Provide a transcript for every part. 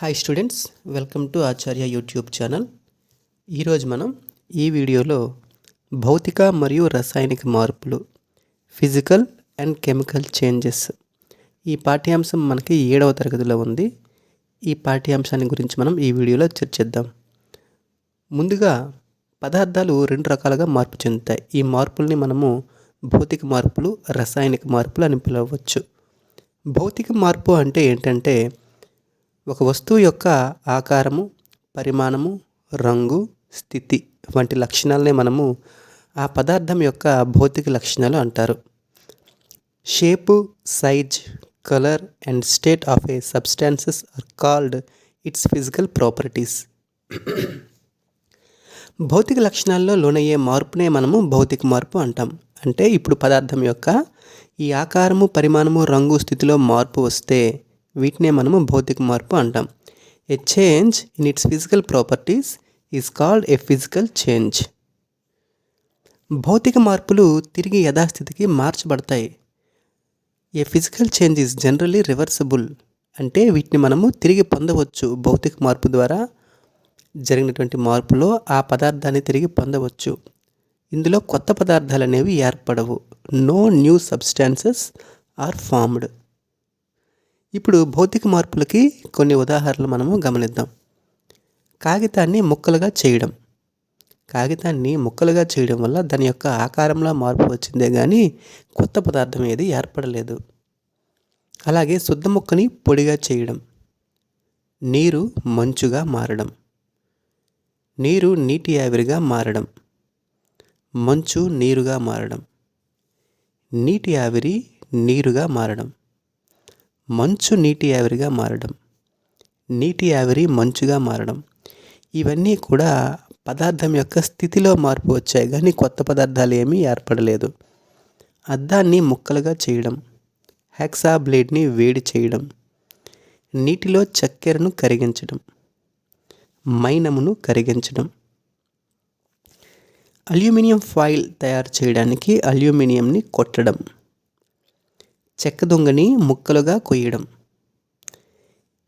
Hi students welcome to Acharya YouTube channel ఈరోజు మనం ఈ వీడియోలో భౌతిక మరియు రసాయనిక మార్పులు ఫిజికల్ అండ్ కెమికల్ చేంజెస్ ఈ పాఠ్యాంశం మనకి ఏడవ తరగతిలో ఉంది. ఈ పాఠ్యాంశాన్ని గురించి మనం ఈ వీడియోలో చర్చిద్దాం. ముందుగా పదార్థాలు రెండు రకాలుగా మార్పు చెందుతాయి. ఈ మార్పుల్ని మనము భౌతిక మార్పులు రసాయనిక మార్పులు అని పిలవవచ్చు భౌతిక మార్పు అంటే ఏంటంటే ఒక వస్తువు యొక్క ఆకారము పరిమాణము రంగు స్థితి వంటి లక్షణాలనే మనము ఆ పదార్థం యొక్క భౌతిక లక్షణాలు అంటారు. Shape size colour and state of a substances are called its physical properties. భౌతిక లక్షణాల్లో లోనయ్యే మార్పునే మనము భౌతిక మార్పు అంటాం. అంటే ఇప్పుడు పదార్థం యొక్క ఈ ఆకారము పరిమాణము రంగు స్థితిలో మార్పు వస్తే వీటినే మనము భౌతిక మార్పు అంటాం. A change in its physical properties is called a physical change భౌతిక మార్పులు తిరిగి యథాస్థితికి మార్చబడతాయి. A physical change is generally reversible అంటే వీటిని మనము తిరిగి పొందవచ్చు భౌతిక మార్పు ద్వారా. జరిగినటువంటి మార్పులో ఆ పదార్థాన్ని తిరిగి పొందవచ్చు. ఇందులో కొత్త పదార్థాలు అనేవి ఏర్పడవు. No new substances are formed ఇప్పుడు భౌతిక మార్పులకి కొన్ని ఉదాహరణలు మనము గమనిద్దాం. కాగితాన్ని ముక్కలుగా చేయడం. కాగితాన్ని ముక్కలుగా చేయడం వల్ల దాని యొక్క ఆకారంలో మార్పు వచ్చిందే కానీ కొత్త పదార్థం ఏది ఏర్పడలేదు. అలాగే శుద్ధ ముక్కని పొడిగా చేయడం. నీరు మంచుగా మారడం. నీరు నీటి ఆవిరిగా మారడం. మంచు నీరుగా మారడం. నీటి ఆవిరి నీరుగా మారడం. మంచు నీటి ఆవిరిగా మారడం నీటి ఆవిరి మంచుగా మారడం. ఇవన్నీ కూడా పదార్థం యొక్క స్థితిలో మార్పు వచ్చాయి కానీ కొత్త పదార్థాలు ఏమీ ఏర్పడలేదు. అద్దాన్ని ముక్కలుగా చేయడం హెక్సా బ్లేడ్ని వేడి చేయడం నీటిలో చక్కెరను కరిగించడం మైనమును కరిగించడం. అల్యూమినియం ఫాయిల్ తయారు చేయడానికి అల్యూమినియంని కొట్టడం. చెక్క దొంగని ముక్కలుగా కొయ్యడం.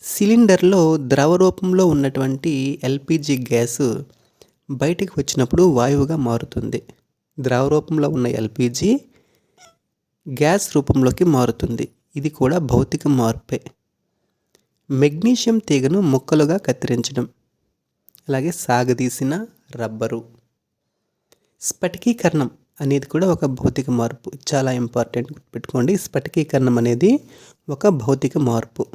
సిలిండర్లో ద్రవ రూపంలో ఉన్నటువంటి ఎల్పిజి గ్యాస్ బయటికి వచ్చినప్పుడు వాయువుగా మారుతుంది. ద్రవ రూపంలో ఉన్న ఎల్పిజి గ్యాస్ రూపంలోకి మారుతుంది. ఇది కూడా భౌతిక మార్పే. మెగ్నీషియం తీగను ముక్కలుగా కత్తిరించడం. అలాగే సాగదీసిన రబ్బరు. స్ఫటికీకరణం. అనేది కూడా ఒక భౌతిక మార్పు. చాలా ఇంపార్టెంట్ పెట్టుకోండి స్ఫటికీకరణం అనేది ఒక భౌతిక మార్పు.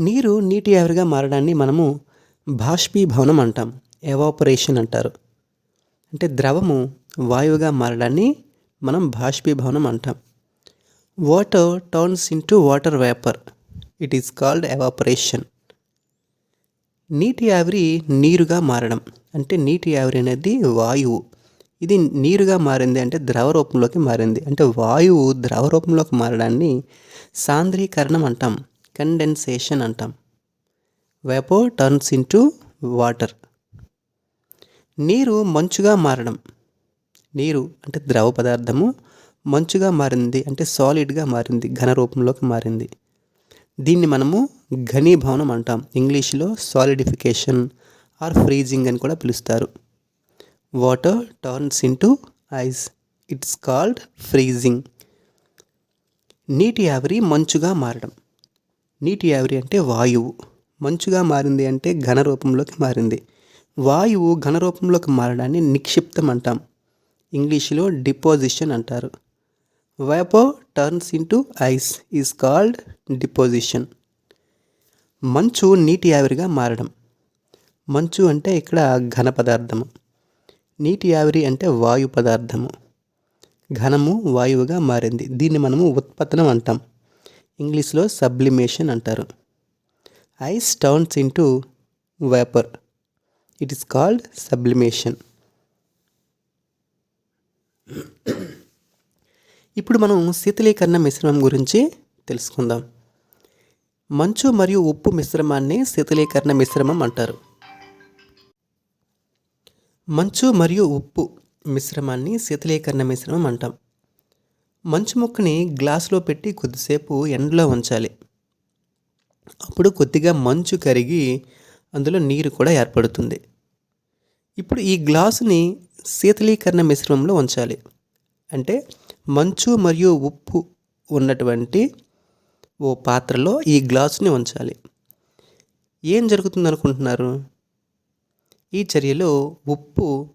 నీరు నీటి ఆవిరిగా మారడాన్ని మనము బాష్పీభవనం అంటాం. ఎవాపరేషన్ అంటారు. అంటే ద్రవము వాయువుగా మారడాన్ని మనం బాష్పీభవనం అంటాం. Water turns into water vapour. It is called evaporation. నీటి ఆవిరి నీరుగా మారడం. అంటే నీటి ఆవిరి అనేది వాయువు. ఇది నీరుగా మారింది అంటే ద్రవ రూపంలోకి మారింది. అంటే వాయువు ద్రవ రూపంలోకి మారడాన్ని సాంద్రీకరణం అంటాం కండెన్సేషన్ అంటాం. వెపో టర్న్స్ ఇంటూ వాటర్ నీరు మంచుగా మారడం. నీరు అంటే ద్రవ పదార్థము మంచుగా మారింది అంటే సాలిడ్గా మారింది ఘన రూపంలోకి మారింది. దీన్ని మనము ఘనీభవనం అంటాం. ఇంగ్లీష్లో సాలిడిఫికేషన్ ఆర్ ఫ్రీజింగ్ అని కూడా పిలుస్తారు. Water turns into ice it's called freezing నీటి ఆవిరి మంచుగా మారడం. నీటి ఆవిరి అంటే వాయువు. మంచుగా మారింది అంటే ఘన రూపంలోకి మారింది. వాయువు ఘన రూపంలోకి మారడాన్ని నిక్షిప్తం అంటాం. ఇంగ్లీష్లో డిపోజిషన్ అంటారు. Vapour turns into ice is called deposition మంచు నీటి ఆవిరిగా మారడం. మంచు అంటే ఇక్కడ ఘన పదార్థము. నీటి ఆవిరి అంటే వాయు పదార్థము. ఘనము వాయువుగా మారింది. దీన్ని మనము ఉత్పతనం అంటాం. ఇంగ్లీష్లో సబ్లిమేషన్ అంటారు. Ice turns into vapour. It is called sublimation. ఇప్పుడు మనం శీతలీకరణ మిశ్రమం గురించి తెలుసుకుందాం. మంచు మరియు ఉప్పు మిశ్రమాన్ని శీతలీకరణ మిశ్రమం అంటారు. మంచు మరియు ఉప్పు మిశ్రమాన్ని శీతలీకరణ మిశ్రమం అంటాం. మంచు ముక్కని గ్లాసులో పెట్టి కొద్దిసేపు ఎండలో ఉంచాలి. అప్పుడు కొద్దిగా మంచు కరిగి అందులో నీరు కూడా ఏర్పడుతుంది. ఇప్పుడు ఈ గ్లాసుని శీతలీకరణ మిశ్రమంలో ఉంచాలి. అంటే మంచు మరియు ఉప్పు ఉన్నటువంటి ఓ పాత్రలో ఈ గ్లాసుని ఉంచాలి. ఏం జరుగుతుంది అనుకుంటున్నారు ఈ చర్యలో ఉప్పు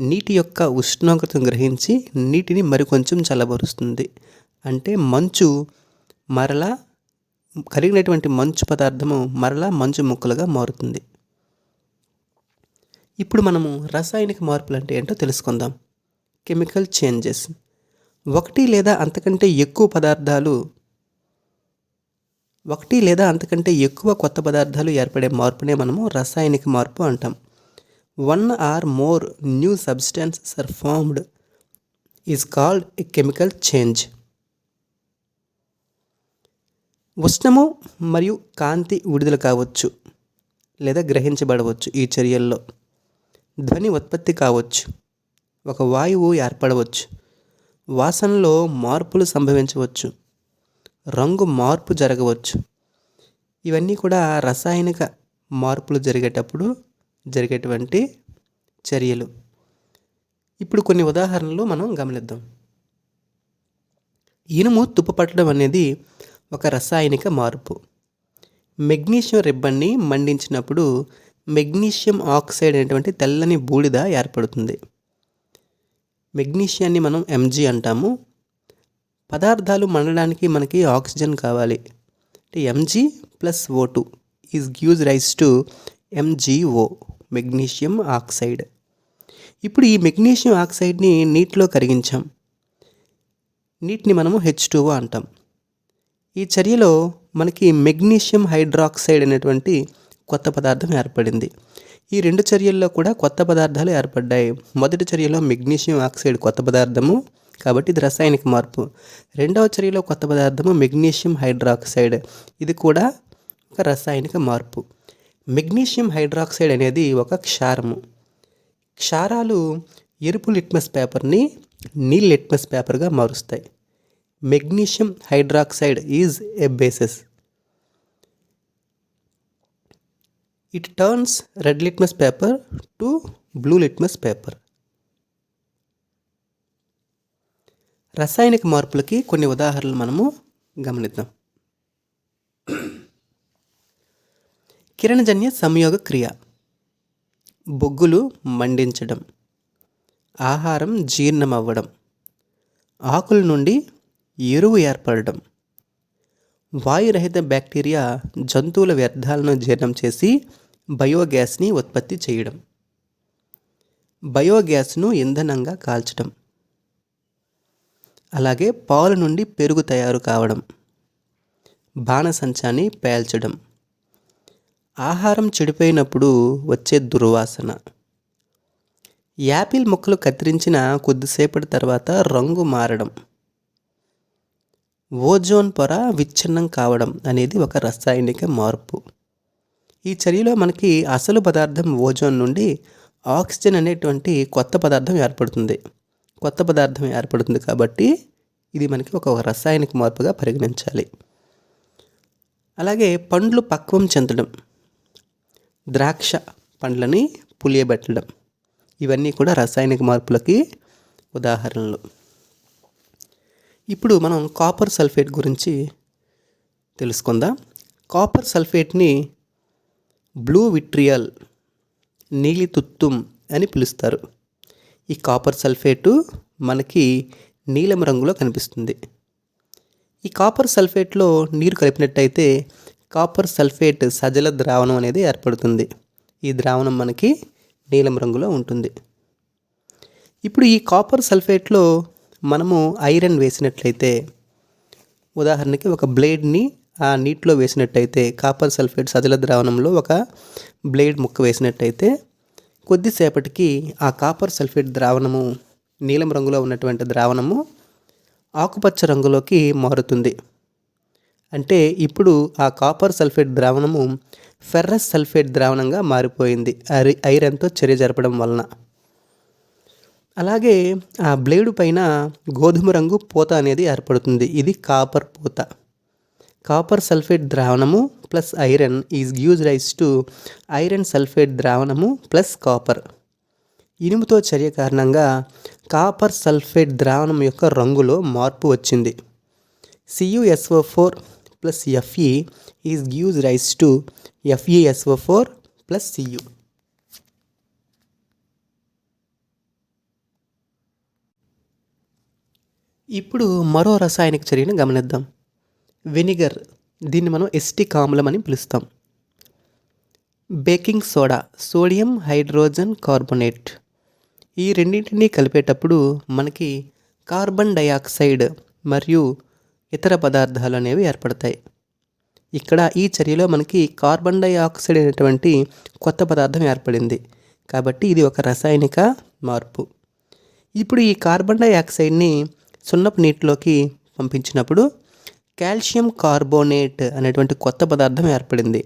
నీటి యొక్క ఉష్ణోగ్రతను గ్రహించి నీటిని మరికొంచెం చల్లబరుస్తుంది. అంటే మంచు మరలా కరిగినటువంటి మంచు పదార్థము మరలా మంచు ముక్కలుగా మారుతుంది. ఇప్పుడు మనము రసాయనిక మార్పులు అంటే ఏంటో తెలుసుకుందాం. Chemical changes. ఒకటి లేదా అంతకంటే ఎక్కువ పదార్థాలు ఒకటి లేదా అంతకంటే ఎక్కువ కొత్త పదార్థాలు ఏర్పడే మార్పునే మనము రసాయనిక మార్పు అంటాం. One or more new substances are formed is called a chemical change. ఉష్ణము మరియు కాంతి విడుదల కావచ్చు లేదా గ్రహించబడవచ్చు ఈ చర్యల్లో. ధ్వని ఉత్పత్తి కావచ్చు ఒక వాయువు ఏర్పడవచ్చు వాసనలో మార్పులు సంభవించవచ్చు రంగు మార్పు జరగవచ్చు. ఇవన్నీ కూడా రసాయనిక మార్పులు జరిగేటప్పుడు జరిగేటువంటి చర్యలు. ఇప్పుడు కొన్ని ఉదాహరణలు మనం గమనిద్దాం. ఇనుము తుప్పుపట్టడం అనేది ఒక రసాయనిక మార్పు. మెగ్నీషియం రిబ్బన్ని మండించినప్పుడు మెగ్నీషియం ఆక్సైడ్ అనేటువంటి తెల్లని బూడిద ఏర్పడుతుంది. మెగ్నీషియాన్ని మనం ఎంజీ అంటాము. పదార్థాలు మండడానికి మనకి ఆక్సిజన్ కావాలి. అంటే MG plus O two is gives rise to MGO magnesium oxide ఇప్పుడు ఈ మెగ్నీషియం ఆక్సైడ్ని నీటిలో కరిగించాం. నీటిని మనము హెచ్ టూఓ అంటాం. ఈ చర్యలో మనకి మెగ్నీషియం హైడ్రాక్సైడ్ అనేటువంటి కొత్త పదార్థం ఏర్పడింది. ఈ రెండు చర్యల్లో కూడా కొత్త పదార్థాలు ఏర్పడ్డాయి. మొదటి చర్యలో మెగ్నీషియం ఆక్సైడ్ కొత్త పదార్థము కాబట్టి ఇది రసాయనిక మార్పు. రెండవ చర్యలో కొత్త పదార్థము మెగ్నీషియం హైడ్రాక్సైడ్ ఇది కూడా ఒక రసాయనిక మార్పు. మెగ్నీషియం హైడ్రాక్సైడ్ అనేది ఒక క్షారము. క్షారాలు ఎరుపు లిట్మస్ పేపర్ని నీల్ లిట్మస్ పేపర్గా మారుస్తాయి. Magnesium hydroxide is a basis. It turns red litmus paper to blue litmus paper రసాయనిక మార్పులకి కొన్ని ఉదాహరణలు మనము గమనిద్దాం. కిరణజన్య సంయోగ క్రియ. బొగ్గులు మండించడం. ఆహారం జీర్ణమవ్వడం. ఆకుల నుండి ఎరువు ఏర్పడడం. వాయురహిత బ్యాక్టీరియా జంతువుల వ్యర్థాలను జీర్ణం చేసి బయోగ్యాస్ని ఉత్పత్తి చేయడం. బయోగ్యాస్ను ఇంధనంగా కాల్చడం. అలాగే పాలు నుండి పెరుగు తయారు కావడం. బాణసంచాన్ని పేల్చడం. ఆహారం చెడిపోయినప్పుడు వచ్చే దుర్వాసన. యాపిల్ ముక్కలు కత్తిరించిన కొద్దిసేపటి తర్వాత రంగు మారడం. ఓజోన్ పొర విచ్ఛిన్నం కావడం అనేది ఒక రసాయనిక మార్పు. ఈ చర్యలో మనకి అసలు పదార్థం ఓజోన్ నుండి ఆక్సిజన్ అనేటువంటి కొత్త పదార్థం ఏర్పడుతుంది. కొత్త పదార్థం ఏర్పడుతుంది కాబట్టి ఇది మనకి ఒక రసాయనిక మార్పుగా పరిగణించాలి. అలాగే పండ్లు పక్వం చెందడం. ద్రాక్ష పండ్లని పులియబెట్టడం. ఇవన్నీ కూడా రసాయనిక మార్పులకి ఉదాహరణలు. ఇప్పుడు మనం కాపర్ సల్ఫేట్ గురించి తెలుసుకుందాం. కాపర్ సల్ఫేట్ని బ్లూ విట్రియల్ నీలి తుత్తుం అని పిలుస్తారు. ఈ కాపర్ సల్ఫేటు మనకి నీలం రంగులో కనిపిస్తుంది. ఈ కాపర్ సల్ఫేట్లో నీరు కలిపినట్టయితే కాపర్ సల్ఫేట్ సజల ద్రావణం అనేది ఏర్పడుతుంది. ఈ ద్రావణం మనకి నీలం రంగులో ఉంటుంది. ఇప్పుడు ఈ కాపర్ సల్ఫేట్లో మనము ఐరన్ వేసినట్లయితే ఉదాహరణకి ఒక బ్లేడ్ని ఆ నీటిలో వేసినట్టయితే కాపర్ సల్ఫేట్ సజల ద్రావణంలో ఒక బ్లేడ్ ముక్క వేసినట్టయితే కొద్దిసేపటికి ఆ కాపర్ సల్ఫేట్ ద్రావణము నీలం రంగులో ఉన్నటువంటి ద్రావణము ఆకుపచ్చ రంగులోకి మారుతుంది. అంటే ఇప్పుడు ఆ కాపర్ సల్ఫేట్ ద్రావణము ఫెర్రస్ సల్ఫేట్ ద్రావణంగా మారిపోయింది. ఐ ఐరన్తో చర్య జరపడం వలన. అలాగే ఆ బ్లేడు పైన గోధుమ రంగు పూత అనేది ఏర్పడుతుంది. ఇది కాపర్ పూత. Copper sulphate ద్రావణము plus iron is gives rise to iron sulphate ద్రావణము plus copper. ఇనుముతో చర్య కారణంగా కాపర్ సల్ఫేట్ ద్రావణం యొక్క రంగులో మార్పు వచ్చింది. CUSO four plus FE is gives rise to FESO four plus CU ఇప్పుడు మరో రసాయనిక చర్యను గమనిద్దాం. వెనిగర్ దీన్ని మనం ఎస్టిక్ ఆమ్లం అని పిలుస్తాం. Baking soda sodium hydrogen carbonate ఈ రెండింటినీ కలిపేటప్పుడు మనకి కార్బన్ డయాక్సైడ్ మరియు ఇతర పదార్థాలు అనేవి ఏర్పడతాయి. ఇక్కడ ఈ చర్యలో మనకి కార్బన్ డైఆక్సైడ్ అనేటువంటి కొత్త పదార్థం ఏర్పడింది. కాబట్టి ఇది ఒక రసాయనిక మార్పు. ఇప్పుడు ఈ కార్బన్ డైఆక్సైడ్ని సున్నపు నీటిలోకి పంపించినప్పుడు కాల్షియం కార్బోనేట్ అనేటువంటి కొత్త పదార్థం ఏర్పడింది.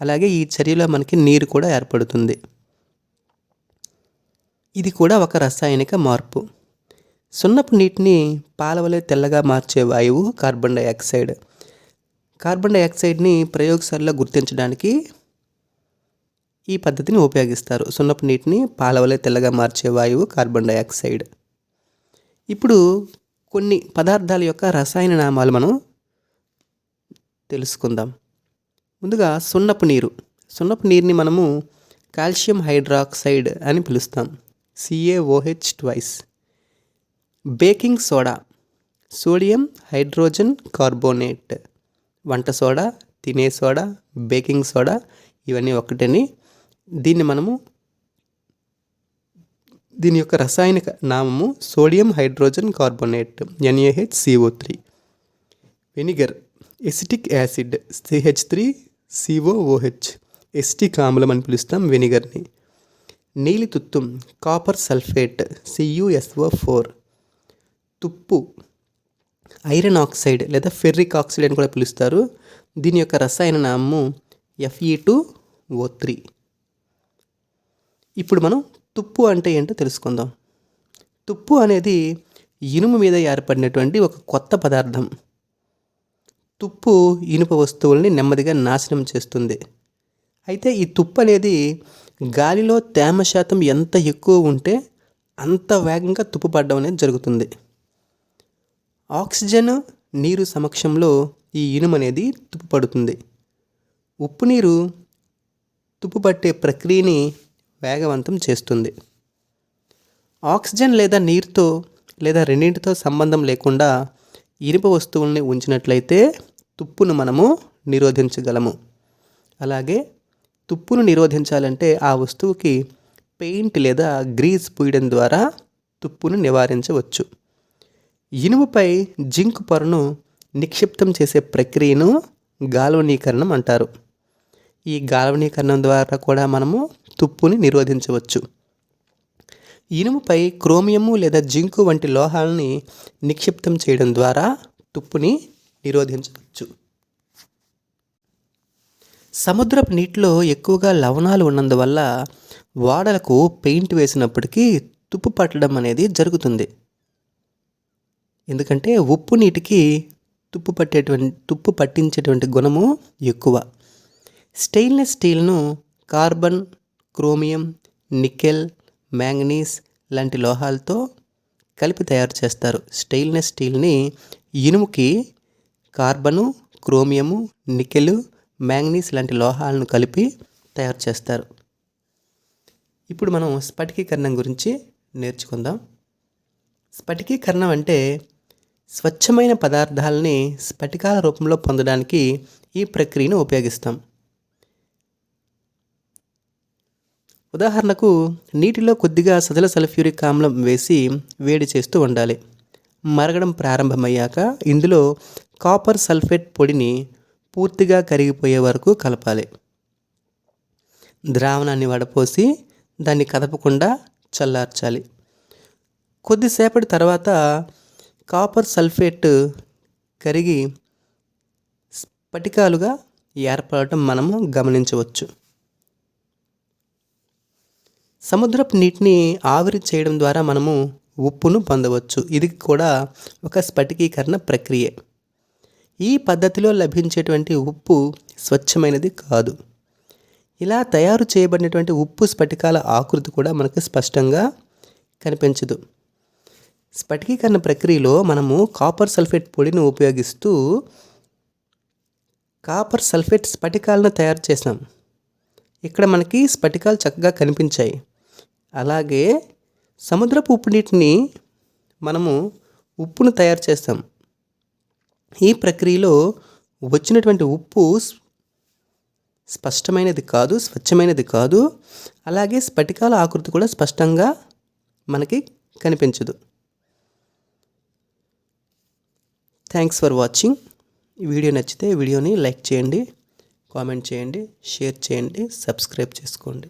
అలాగే ఈ చర్యలో మనకి నీరు కూడా ఏర్పడుతుంది. ఇది కూడా ఒక రసాయనిక మార్పు. సున్నపు నీటిని పాలవలే తెల్లగా మార్చే వాయువు కార్బన్ డైఆక్సైడ్. కార్బన్ డైఆక్సైడ్ని ప్రయోగశాలలో గుర్తించడానికి ఈ పద్ధతిని ఉపయోగిస్తారు. సున్నపు నీటిని పాలవలే తెల్లగా మార్చే వాయువు కార్బన్ డైఆక్సైడ్. ఇప్పుడు కొన్ని పదార్థాల యొక్క రసాయన నామాలు మనం తెలుసుకుందాం. ముందుగా సున్నపు నీరు. సున్నపు నీరుని మనము కాల్షియం హైడ్రాక్సైడ్ అని పిలుస్తాం. CAOH twice. Baking soda sodium hydrogen carbonate వంట సోడా తినే సోడా బేకింగ్ సోడా ఇవన్నీ ఒకటని దీన్ని మనము దీని యొక్క రసాయనిక నామము sodium hydrogen carbonate NAH CO three vinegar acetic acid CH three COOH acetic ఆమ్లం అని పిలుస్తాం వెనిగర్ని. నీలి తుత్తుం కాపర్ సల్ఫేట్ సియుఎస్ఓ ఫోర్ తుప్పు ఐరన్ ఆక్సైడ్ లేదా ఫెర్రిక్ ఆక్సైడ్ అని కూడా పిలుస్తారు. దీని యొక్క రసాయన నామము ఎఫ్ఈ టూ ఓ త్రీ ఇప్పుడు మనం తుప్పు అంటే ఏంటో తెలుసుకుందాం. తుప్పు అనేది ఇనుము మీద ఏర్పడినటువంటి ఒక కొత్త పదార్థం. తుప్పు ఇనుప వస్తువుల్ని నెమ్మదిగా నాశనం చేస్తుంది. అయితే ఈ తుప్పు అనేది గాలిలో తేమ శాతం ఎంత ఎక్కువ ఉంటే అంత వేగంగా తుప్పు పడడం అనేది జరుగుతుంది. ఆక్సిజన్ నీరు సమక్షంలో ఈ ఇనుము అనేది తుప్పు పడుతుంది ఉప్పు నీరు తుప్పు పట్టే ప్రక్రియని వేగవంతం చేస్తుంది. ఆక్సిజన్ లేదా నీరుతో లేదా రెండింటితో సంబంధం లేకుండా ఇనుప వస్తువుల్ని ఉంచినట్లయితే తుప్పును మనము నిరోధించగలము. అలాగే తుప్పును నిరోధించాలంటే ఆ వస్తువుకి పెయింట్ లేదా గ్రీజ్ పూయడం ద్వారా తుప్పును నివారించవచ్చు. ఇనుముపై జింక్ పొరను నిక్షిప్తం చేసే ప్రక్రియను గాల్వనీకరణం అంటారు. ఈ గాల్వనీకరణం ద్వారా కూడా మనము తుప్పుని నిరోధించవచ్చు. ఇనుముపై క్రోమియము లేదా జింకు వంటి లోహాలని నిక్షిప్తం చేయడం ద్వారా తుప్పుని నిరోధించవచ్చు. సముద్రపు నీటిలో ఎక్కువగా లవణాలు ఉన్నందువల్ల వాడలకు పెయింట్ వేసినప్పటికీ తుప్పు పట్టడం అనేది జరుగుతుంది. ఎందుకంటే ఉప్పు నీటికి తుప్పు పట్టేటువంటి తుప్పు పట్టించేటువంటి గుణము ఎక్కువ. స్టెయిన్లెస్ స్టీల్ను కార్బన్ క్రోమియం నికెల్ మ్యాంగనీస్ లాంటి లోహాలతో కలిపి తయారు చేస్తారు. స్టెయిన్లెస్ స్టీల్ని ఇనుముకి కార్బను క్రోమియము నికెలు మ్యాంగనీస్ లాంటి లోహాలను కలిపి తయారు చేస్తారు. ఇప్పుడు మనం స్ఫటికీకరణం గురించి నేర్చుకుందాం. స్ఫటికీకరణం అంటే స్వచ్ఛమైన పదార్థాలని స్ఫటికాల రూపంలో పొందడానికి ఈ ప్రక్రియను ఉపయోగిస్తాం. ఉదాహరణకు నీటిలో కొద్దిగా సజల సల్ఫ్యూరిక్ ఆమ్లం వేసి వేడి చేస్తూ ఉండాలి. మరగడం ప్రారంభమయ్యాక ఇందులో కాపర్ సల్ఫేట్ పొడిని పూర్తిగా కరిగిపోయే వరకు కలపాలి. ద్రావణాన్ని వడపోసి దాన్ని కదపకుండా చల్లార్చాలి. కొద్దిసేపటి తర్వాత కాపర్ సల్ఫేట్ కరిగి స్ఫటికాలుగా ఏర్పడటం మనము గమనించవచ్చు. సముద్రపు నీటిని ఆవిరి చేయడం ద్వారా మనము ఉప్పును పొందవచ్చు. ఇది కూడా ఒక స్ఫటికీకరణ ప్రక్రియ. ఈ పద్ధతిలో లభించేటువంటి ఉప్పు స్వచ్ఛమైనది కాదు. ఇలా తయారు చేయబడినటువంటి ఉప్పు స్ఫటికాల ఆకృతి కూడా మనకు స్పష్టంగా కనిపించదు. స్ఫటికీకరణ ప్రక్రియలో మనము కాపర్ సల్ఫేట్ పొడిని ఉపయోగిస్తూ కాపర్ సల్ఫేట్ స్ఫటికాలను తయారు చేసాం ఇక్కడ మనకి స్ఫటికాలు చక్కగా కనిపించాయి. అలాగే సముద్రపు ఉప్పు నీటిని మనము ఉప్పును తయారు చేస్తాం. ఈ ప్రక్రియలో వచ్చినటువంటి ఉప్పు స్పష్టమైనది కాదు స్వచ్ఛమైనది కాదు. అలాగే స్ఫటికాల ఆకృతి కూడా స్పష్టంగా మనకి కనిపించదు. థ్యాంక్స్ ఫర్ వాచింగ్ ఈ వీడియో నచ్చితే వీడియోని లైక్ చేయండి కామెంట్ చేయండి షేర్ చేయండి సబ్స్క్రైబ్ చేసుకోండి.